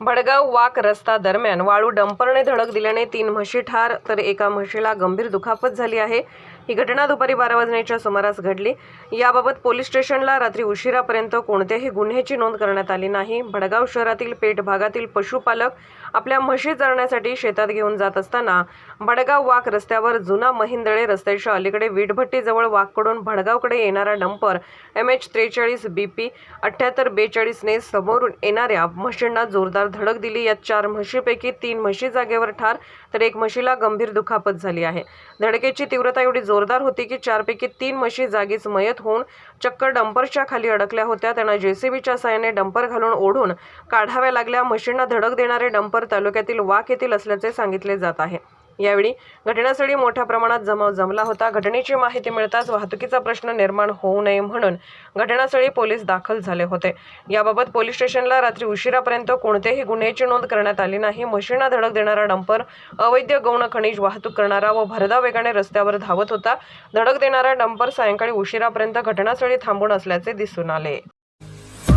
भडगाव वाक रस्ता दरम्यान वाळू डंपरने धडक दिल्याने तीन म्हशी ठार तर एका म्हशीला गंभीर दुखापत झाली आहे. ही घटना दुपारी बारा वाजण्याच्या सुमारास घडली. याबाबत पोलीस स्टेशनला रात्री उशिरापर्यंत कोणत्याही गुन्ह्याची नोंद करण्यात आली नाही. भडगाव शहरातील पेठ भागातील पशुपालक आपल्या म्हशी चरण्यासाठी शेतात घेऊन जात असताना भडगाव वाक रस्त्यावर जुना महिंदळे रस्त्याच्या अलीकडे वीटभट्टीजवळ वाककडून भडगावकडे येणारा डंपर एम एच त्रेचाळीस बी पी अठ्ठ्याहत्तर बेचाळीसने समोरून येणाऱ्या म्हशींना जोरदार धडक दिली. यात चार म्हशीपैकी तीन म्हशी जागेवर ठार तर एक म्हशीला गंभीर दुखापत झाली आहे. धडकेची तीव्रता एवढी जोरदार होती की चारपैकी तीन म्हशी जागीच मयत होऊन चक्क डंपरच्या खाली अडकल्या होत्या. त्यांना जेसीबीच्या सहाय्याने डंपर घालून ओढून काढाव्या लागल्या. म्हशींना धडक देणारे डंपर तालुक्यातील वाक येथील असल्याचे सांगितले जात आहे. यावेळी घटनास्थळी मोठ्या प्रमाणात जमाव जमला होता. घटनेची माहिती मिळताच वाहतुकीचा प्रश्न निर्माण होऊ नये म्हणून घटनास्थळी पोलीस दाखल झाले होते. याबाबत पोलीस स्टेशनला रात्री उशिरापर्यंत कोणत्याही गुन्ह्याची नोंद करण्यात आली नाही. म्हशींना धडक देणारा डंपर अवैध गौण खनिज वाहतूक करणारा व भरदा वेगाने रस्त्यावर धावत होता. धडक देणारा डंपर सायंकाळी उशिरापर्यंत घटनास्थळी थांबून असल्याचे दिसून आले.